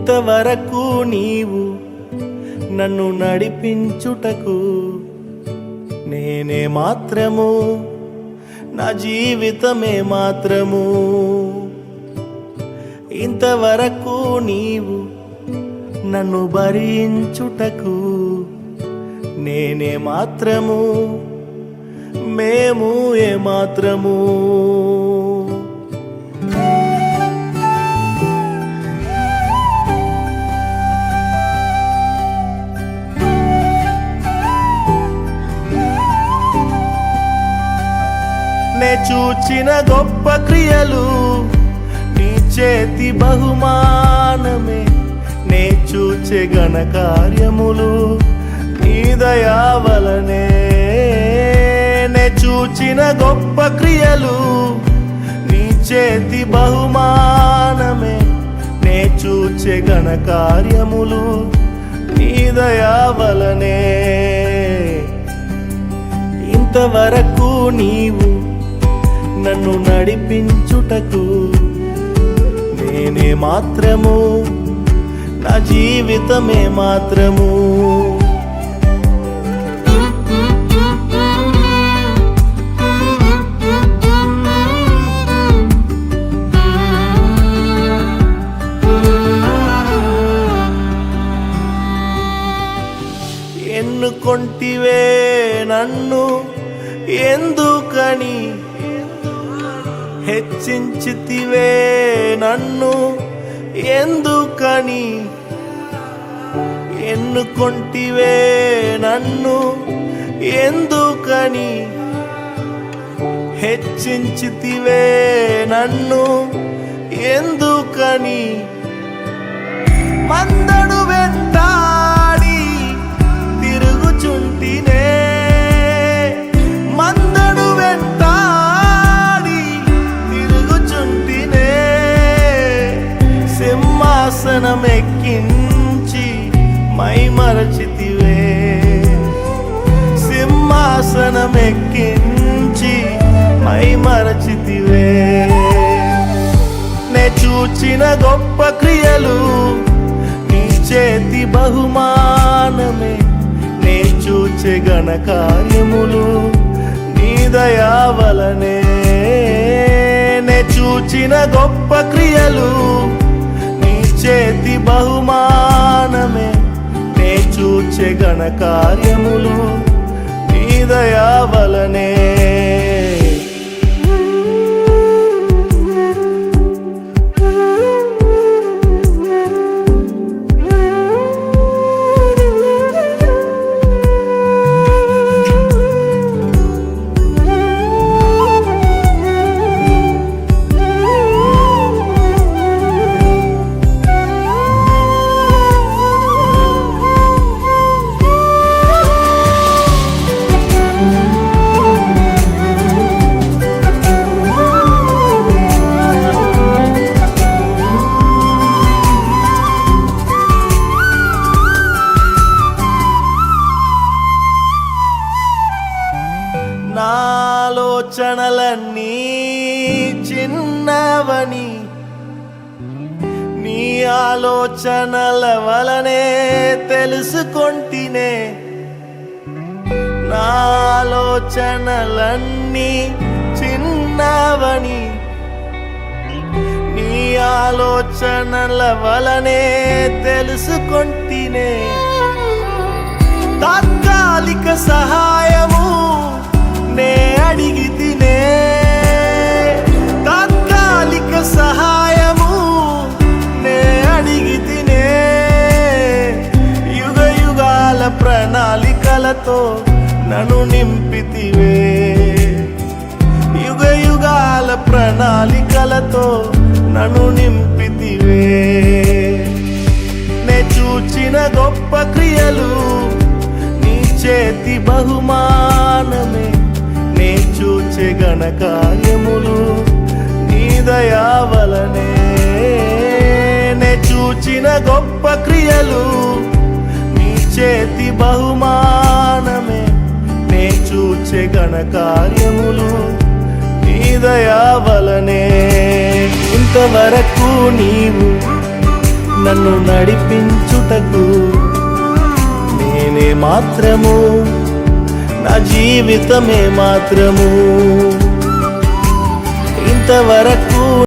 ఇంతవరకు నీవు నన్ను నడిపించుటకు నేనే మాత్రము నా జీవితమే మాత్రము. ఇంతవరకు నీవు నన్ను భరించుటకు నేనే మాత్రము మేము ఏ మాత్రము. చూచిన గొప్ప క్రియలు నీ చేతి బహుమానమే. నే చూచే ఘన కార్యములు నీ దయావలనే నే చూచిన గొప్ప క్రియలు నీ చేతి బహుమానమే. నే చూచే ఘన కార్యములు నీ దయావలనే ఇంతవరకు నీవు నన్ను నడిపించుటకు నేనే మాత్రము నా జీవితమే మాత్రము. ఎన్నుకొంటివే నన్ను ఎందుకని హెచ్చించితివే నన్ను. ఎందుకని? ఎన్నుకొంటివే నన్ను. ఎందుకని? హెచ్చించితివే నన్ను. ఎందుకని? మందడు వెంటాడి తిరుగుచుంటినే చూచిన గొప్ప క్రియలు నీ చేతి బహుమానమే. నే చూచే గణకార్యములు నీ దయావలనే నే చూచిన గొప్ప క్రియలు నీ చేతి బహుమానమే. నే చూచే గణకార్యములు నీ దయావలనే వలనే చిన్నవని నీ ఆలోచనల వలనే తెలుసుకొంటినే. నాలోచనలన్నీ చిన్నవని నీ ఆలోచనల వలనే తెలుసుకొంటినే. తాత్కాలిక సహాయము నే అడిగి తినే తాత్కాలిక సహాయము నే అడిగి తినే యుగ యుగాల ప్రణాళికలతో నన్ను నింపితివే. యుగ యుగాల ప్రణాళికలతో నన్ను నింపితివే. నే చూచిన గొప్ప క్రియలు నీ చేతి బహుమానమే. చూచే ఘన కార్యములు నీ దయావలనే నే చూచిన గొప్ప క్రియలు నీ చేతి బహుమానమే. నే చూచే ఘన కార్యములు నీ దయావలనే ఇంతవరకు నీవు నన్ను నడిపించుటకు నేనే మాత్రము నా జీవితమే మాత్రము. ఇంతవరకు